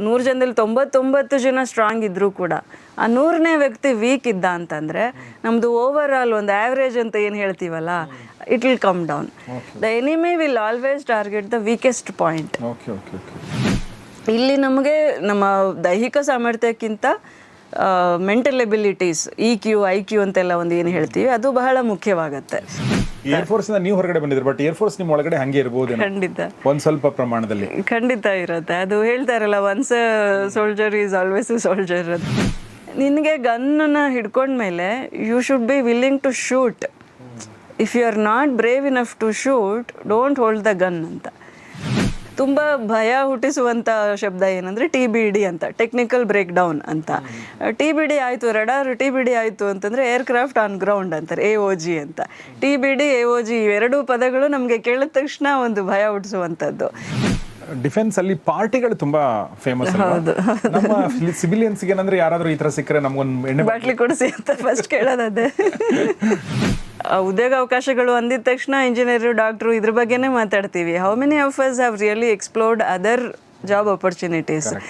ನೂರು ಜನದಲ್ಲಿ ತೊಂಬತ್ತೊಂಬತ್ತು ಜನ ಸ್ಟ್ರಾಂಗ್ ಇದ್ದರೂ ಕೂಡ ಆ ನೂರನೇ ವ್ಯಕ್ತಿ ವೀಕ್ ಇದ್ದ ಅಂತಂದರೆ ನಮ್ಮದು ಓವರ್ ಆಲ್ ಒಂದು ಆ್ಯಾವ್ರೇಜ್ ಅಂತ ಏನು ಹೇಳ್ತೀವಲ್ಲ it will come down the enemy will always target the weakest point ಇಲ್ಲಿ ನಮಗೆ ನಮ್ಮ ದೈಹಿಕ ಸಾಮರ್ಥ್ಯಕ್ಕಿಂತ mental abilities E Q I Q ಅಂತೆಲ್ಲ ಒಂದು ಏನು ಹೇಳ್ತೀವಿ ಅದು ಬಹಳ ಮುಖ್ಯವಾಗುತ್ತೆ. ಏರ್ ಫೋರ್ಸ್ ಇಂದ ನೀವು ಹೊರಗಡೆ ಬಂದಿದ್ರು ಬಟ್ ಏರ್ ಫೋರ್ಸ್ ನಿಮ್ಮ ಒಳಗಡೆ ಹಂಗೆ ಇರಬಹುದು ಖಂಡಿತ. ಒಂದ್ ಸ್ವಲ್ಪ ಪ್ರಮಾಣದಲ್ಲಿ. ಖಂಡಿತ ಇರುತ್ತೆ. ಅದು ಹೇಳ್ತಾರಲ್ಲ once soldier is always soldier ಇರುತ್ತೆ ನಿನಗೆ ಗನ್ನನ್ನು ಹಿಡ್ಕೊಂಡ್ಮೇಲೆ you should be willing to shoot if you are not brave enough to shoot don't hold the gun ಅಂತ. ತುಂಬ ಭಯ ಹುಟ್ಟಿಸುವಂಥ ಶಬ್ದ ಏನಂದರೆ ಟಿ ಬಿ ಡಿ ಅಂತ ಟೆಕ್ನಿಕಲ್ ಬ್ರೇಕ್ ಡೌನ್ ಅಂತ ಟಿ ಬಿ ಡಿ ಆಯಿತು ರಡಾರ್ ಟಿ ಬಿ ಡಿ ಆಯಿತು ಅಂತಂದರೆ ಏರ್ಕ್ರಾಫ್ಟ್ ಆನ್ ಗ್ರೌಂಡ್ ಅಂತಾರೆ ಎ ಓ ಜಿ ಅಂತ. T B D A O G ಇವೆರಡೂ ಪದಗಳು ನಮಗೆ ಕೇಳಿದ ತಕ್ಷಣ ಒಂದು ಭಯ ಹುಟ್ಟಿಸುವಂಥದ್ದು ಡಿಫೆನ್ಸ್ ಅಲ್ಲಿ ಪಾರ್ಟಿಗಳು ತುಂಬಾ ಫೇಮಸ್ ನಮ್ಮ ಸಿವಿಲಿಯನ್ಸ್ ಏನಂದ್ರೆ ಯಾರಾದ್ರೂ ಈ ತರ ಸಿಕ್ಕರೆ ನಮ್ಗೊಂದು ಎಣ್ಣೆ ಬಾಟ್ಲಿ ಕೊಡಿಸಿ ಅಂತ ಫಸ್ಟ್ ಕೇಳೋದದೇ. ಉದ್ಯೋಗ ಅವಕಾಶಗಳು ಅಂದಿದ ತಕ್ಷಣ ಇಂಜಿನಿಯರು ಡಾಕ್ಟ್ರು ಇದ್ರ ಬಗ್ಗೆನೇ ಮಾತಾಡ್ತೀವಿ. How many of us have really explored other job opportunities